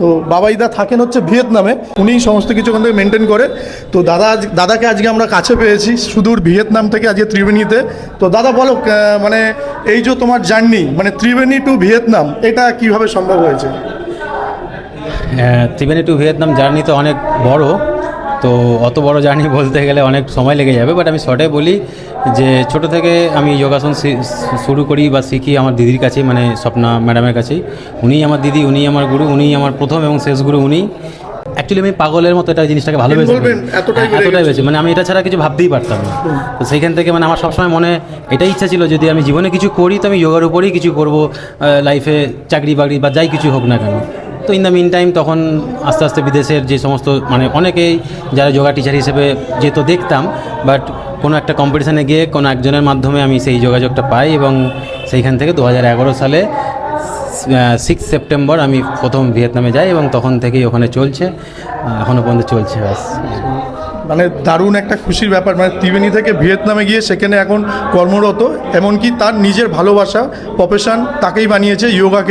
তো বাবাইদা থাকেন হচ্ছে ভিয়েতনামে উনি সমস্ত কিছু ওখান থেকে মেনটেন করে। তো দাদা আজ দাদাকে আজকে আমরা কাছে পেয়েছি সুদূর ভিয়েতনাম থেকে আজকে ত্রিবেণীতে। তো দাদা বলো মানে এই যে তোমার জার্নি মানে ত্রিবেণী টু ভিয়েতনাম এটা কীভাবে সম্ভব হয়েছে? হ্যাঁ, ত্রিবেণী টু ভিয়েতনাম জার্নি তো অনেক বড়। তো অত বড় জার্নি বলতে গেলে অনেক সময় লেগে যাবে বাট আমি শর্টে বলি যে ছোট থেকে আমি যোগাসন শুরু করি বা শিখি আমার দিদির কাছেই মানে স্বপ্না ম্যাডামের কাছেই। উনিই আমার দিদি উনিই আমার গুরু উনিই আমার প্রথম এবং শেষ গুরু উনি অ্যাকচুয়ালি আমি পাগলের মতো এটা জিনিসটাকে ভালোবেসে এতটাই। বেশি মানে আমি এটা ছাড়া কিছু ভাবতেই পারতাম না। তো সেইখান থেকে মানে আমার সবসময় মনে এটাই ইচ্ছা ছিল যদি আমি জীবনে কিছু করি তো আমি যোগার উপরেই কিছু করব লাইফে চাকরি বাকরি বা যাই কিছু হোক না কেন। তো ইন দ্য মিন টাইম তখন আস্তে আস্তে বিদেশের যে সমস্ত মানে অনেকেই যারা যোগা টিচার হিসেবে যেত দেখতাম বাট কোনো একটা কম্পিটিশানে গিয়ে কোনো একজনের মাধ্যমে আমি সেই যোগাযোগটা পাই এবং সেইখান থেকে দু হাজার এগারো সালে সিক্স সেপ্টেম্বর আমি প্রথম ভিয়েতনামে যাই এবং তখন থেকেই ওখানে চলছে এখনও পর্যন্ত চলছে ব্যাস। মানে দারুণ একটা খুশির ব্যাপার মানে ত্রিবেণী থেকে ভিয়েতনামে গিয়ে সেখানে এখন কর্মরত, এমনকি তার নিজের ভালোবাসা প্রফেশন তাকেই বানিয়েছে যোগাকে